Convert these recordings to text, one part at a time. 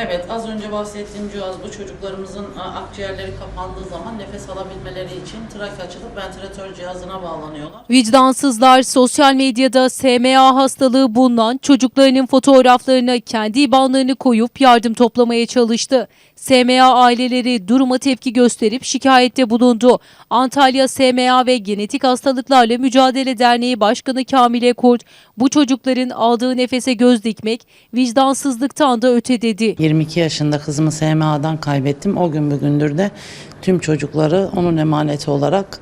Evet, az önce bahsettiğim cihaz bu çocuklarımızın akciğerleri kapandığı zaman nefes alabilmeleri için trak açılıp ventilatör cihazına bağlanıyorlar. Vicdansızlar sosyal medyada SMA hastalığı bulunan çocuklarının fotoğraflarına kendi ibanlarını koyup yardım toplamaya çalıştı. SMA aileleri duruma tepki gösterip şikayette bulundu. Antalya SMA ve Genetik Hastalıklarla Mücadele Derneği Başkanı Kamile Kurt, bu çocukların aldığı nefese göz dikmek vicdansızlıktan da öte dedi. 22 yaşında kızımı SMA'dan kaybettim. O gün bugündür de tüm çocukları onun emaneti olarak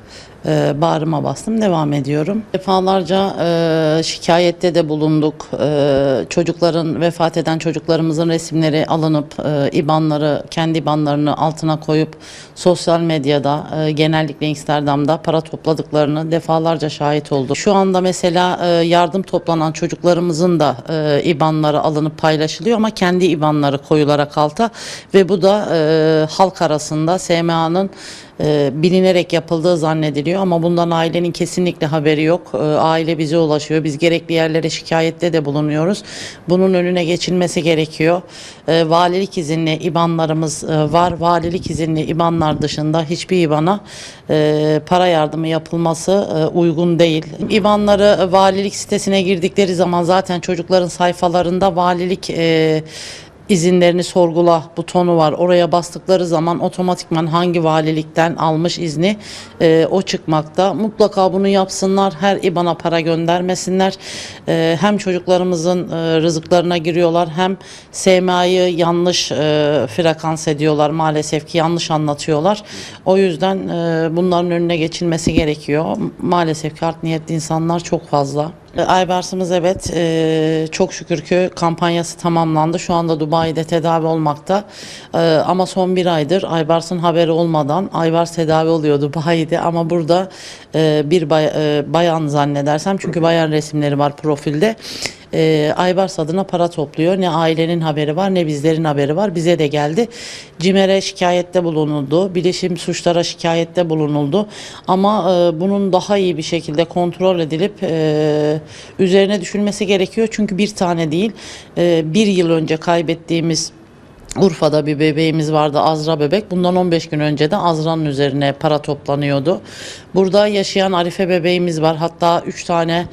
e, bağrıma bastım. Devam ediyorum. Defalarca e, şikayette de bulunduk. E, çocukların, vefat eden çocuklarımızın resimleri alınıp, e, IBAN'ları, kendi IBAN'larını altına koyup sosyal medyada, e, genellikle Instagram'da para topladıklarını defalarca şahit olduk. Şu anda mesela e, yardım toplanan çocuklarımızın da e, IBAN'ları alınıp paylaşılıyor ama kendi IBAN'ları koyularak alta ve bu da e, halk arasında SMA'nın e, bilinerek yapıldığı zannediliyor ama bundan ailenin kesinlikle haberi yok. E, aile bize ulaşıyor. Biz gerekli yerlere şikayette de bulunuyoruz. Bunun önüne geçilmesi gerekiyor. E, valilik izinli IBAN'larımız e, var. Valilik izinli IBAN'lar dışında hiçbir IBAN'a e, para yardımı yapılması e, uygun değil. IBAN'ları e, valilik sitesine girdikleri zaman zaten çocukların sayfalarında valilik e, izinlerini sorgula butonu var. Oraya bastıkları zaman otomatikman hangi valilikten almış izni e, o çıkmakta. Mutlaka bunu yapsınlar. Her IBAN'a para göndermesinler. E, hem çocuklarımızın e, rızıklarına giriyorlar hem SMA'yı yanlış e, frekans ediyorlar. Maalesef ki yanlış anlatıyorlar. O yüzden e, bunların önüne geçilmesi gerekiyor. Maalesef ki art niyetli insanlar çok fazla. E, Aybars'ımız evet e, çok şükür ki kampanyası tamamlandı. Şu anda Dubai'de tedavi olmakta. E, ama son bir aydır Aybars'ın haberi olmadan Aybars tedavi oluyor Dubai'de ama burada bir bay- bayan zannedersem çünkü bayan resimleri var profilde. E, Aybars adına para topluyor. Ne ailenin haberi var ne bizlerin haberi var. Bize de geldi. CİMER'e şikayette bulunuldu. Bilişim suçlara şikayette bulunuldu. Ama e, bunun daha iyi bir şekilde kontrol edilip e, üzerine düşülmesi gerekiyor. Çünkü bir tane değil. E, bir yıl önce kaybettiğimiz Urfa'da bir bebeğimiz vardı Azra bebek. Bundan 15 gün önce de Azra'nın üzerine para toplanıyordu. Burada yaşayan Arife bebeğimiz var. Hatta 3 tane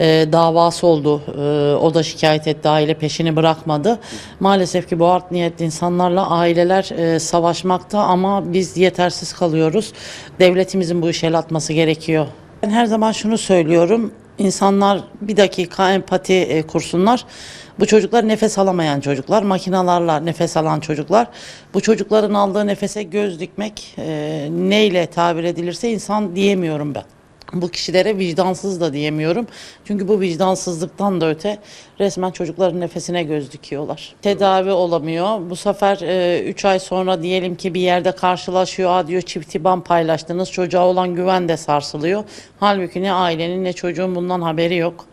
e, davası oldu. E, o da şikayet etti. Aile peşini bırakmadı. Maalesef ki bu art niyetli insanlarla aileler e, savaşmakta ama biz yetersiz kalıyoruz. Devletimizin bu işe el atması gerekiyor. Ben her zaman şunu söylüyorum. İnsanlar bir dakika empati e, kursunlar. Bu çocuklar nefes alamayan çocuklar, makinalarla nefes alan çocuklar. Bu çocukların aldığı nefese göz dikmek e, neyle tabir edilirse insan diyemiyorum ben. Bu kişilere vicdansız da diyemiyorum. Çünkü bu vicdansızlıktan da öte resmen çocukların nefesine göz dikiyorlar. Tedavi olamıyor. Bu sefer 3 ay sonra diyelim ki bir yerde karşılaşıyor. Diyor çift iban paylaştınız. Çocuğa olan güven de sarsılıyor. Halbuki ne ailenin ne çocuğun bundan haberi yok.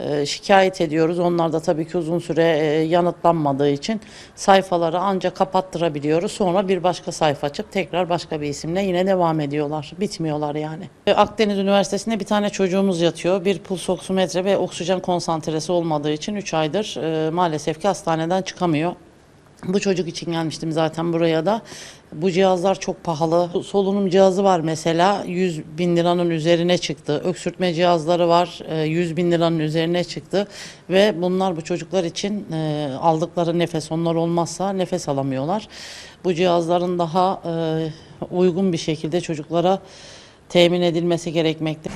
Ee, şikayet ediyoruz. Onlar da tabii ki uzun süre e, yanıtlanmadığı için sayfaları ancak kapattırabiliyoruz. Sonra bir başka sayfa açıp tekrar başka bir isimle yine devam ediyorlar. Bitmiyorlar yani. Ee, Akdeniz Üniversitesi'nde bir tane çocuğumuz yatıyor. Bir puls oksimetre ve oksijen konsantresi olmadığı için 3 aydır e, maalesef ki hastaneden çıkamıyor. Bu çocuk için gelmiştim zaten buraya da. Bu cihazlar çok pahalı. Solunum cihazı var mesela 100 bin liranın üzerine çıktı. Öksürtme cihazları var e, 100 bin liranın üzerine çıktı. Ve bunlar bu çocuklar için e, aldıkları nefes onlar olmazsa nefes alamıyorlar. Bu cihazların daha e, uygun bir şekilde çocuklara temin edilmesi gerekmekte.